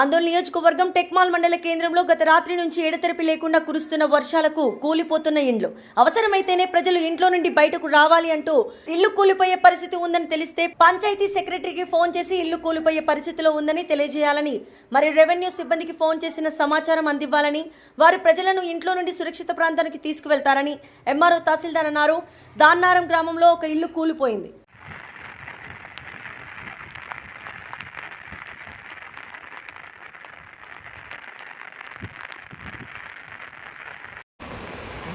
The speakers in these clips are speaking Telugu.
ఆందోళన నియోజకవర్గం టెక్మాల్ మండల కేంద్రంలో గత రాత్రి నుంచి ఎడతెరిపి లేకుండా కురుస్తున్న వర్షాలకు కూలిపోతున్న ఇండ్లు. అవసరమైతేనే ప్రజలు ఇంట్లో నుండి బయటకు రావాలి అంటూ ఇల్లు కూలిపోయే పరిస్థితి ఉందని తెలిస్తే పంచాయతీ సెక్రటరీకి ఫోన్ చేసి ఇల్లు కూలిపోయే పరిస్థితిలో ఉందని తెలియజేయాలని మరి రెవెన్యూ సిబ్బందికి ఫోన్ చేసిన సమాచారం అందివ్వాలని వారు ప్రజలను ఇంట్లో నుండి సురక్షిత ప్రాంతానికి తీసుకువెళ్తారని ఎంఆర్ఓ తహసీల్దార్ అన్నారు. దాన్నారం గ్రామంలో ఒక ఇల్లు కూలిపోయింది.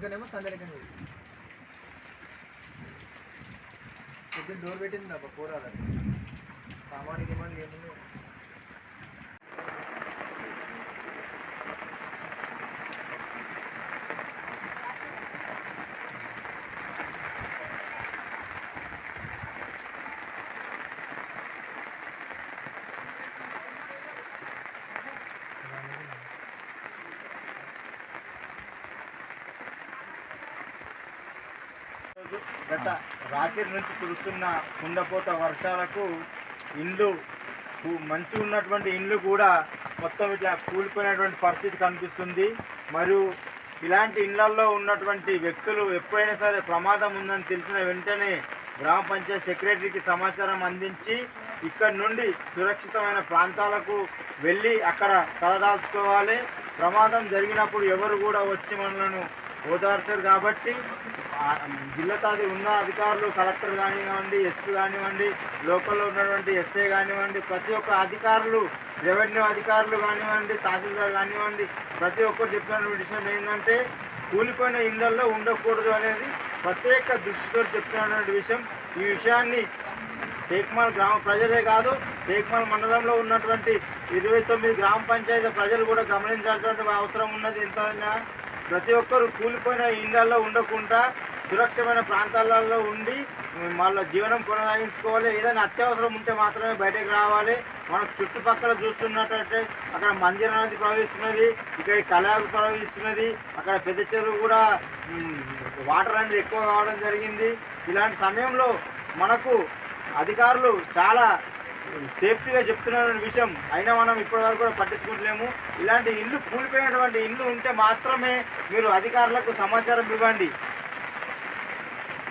ఇంకనేమో సందరికండి పొద్దున్న డోర్ పెట్టింది అబ్బా పోరాలి సామాన్ గిమాన్ ఏముంది గత రాత్రి నుంచి కురుస్తున్న కుండపోత వర్షాలకు ఇండ్లు మంచి ఉన్నటువంటి ఇండ్లు కూడా మొత్తం ఇట్లా కూలిపోయినటువంటి పరిస్థితి కనిపిస్తుంది. మరియు ఇలాంటి ఇళ్ళలో ఉన్నటువంటి వ్యక్తులు ఎప్పుడైనా సరే ప్రమాదం ఉందని తెలిసిన వెంటనే గ్రామ పంచాయతీ సెక్రటరీకి సమాచారం అందించి ఇక్కడ నుండి సురక్షితమైన ప్రాంతాలకు వెళ్ళి అక్కడ తలదాల్చుకోవాలి ప్రమాదం జరిగినప్పుడు ఎవరు కూడా వచ్చి మనలను ఓదార్చారు కాబట్టి జిల్లా తాది ఉన్న అధికారులు కలెక్టర్ కానివ్వండి ఎస్పీ కానివ్వండి లోకల్లో ఉన్నటువంటి ఎస్ఐ కానివ్వండి ప్రతి ఒక్క అధికారులు రెవెన్యూ అధికారులు కానివ్వండి తహసీల్దార్ కానివ్వండి ప్రతి ఒక్కరు చెప్పినటువంటి విషయం ఏంటంటే కూలిపోయిన ఇళ్ళలో ఉండకూడదు అనేది ప్రత్యేక దృష్టితో చెప్తున్నటువంటి విషయం. ఈ విషయాన్ని టేక్మాల్ గ్రామ ప్రజలే కాదు టేక్మాల్ మండలంలో ఉన్నటువంటి ఇరవై తొమ్మిది గ్రామ పంచాయతీ ప్రజలు కూడా గమనించాల్సినటువంటి అవసరం ఉన్నది. ఎంతైనా ప్రతి ఒక్కరు కూలిపోయిన ఇళ్ళలో ఉండకుండా సురక్షమైన ప్రాంతాలలో ఉండి వాళ్ళ జీవనం కొనసాగించుకోవాలి. ఏదైనా అత్యవసరం ఉంటే మాత్రమే బయటకు రావాలి. మనం చుట్టుపక్కల చూస్తున్నట్టయితే అక్కడ మందిర నది ప్రవహిస్తున్నది ఇక్కడ కళాకు ప్రవహిస్తున్నది అక్కడ పెద్ద చెరువు కూడా వాటర్ అనేది ఎక్కువ కావడం జరిగింది. ఇలాంటి సమయంలో మనకు అధికారులు చాలా సేఫ్టీగా చెప్తున్న విషయం అయినా మనం ఇప్పటివరకు కూడా పట్టించుకుంటలేము ఇలాంటి ఇల్లు కూలిపోయినటువంటి ఇల్లు ఉంటే మాత్రమే మీరు అధికారులకు సమాచారం ఇవ్వండి.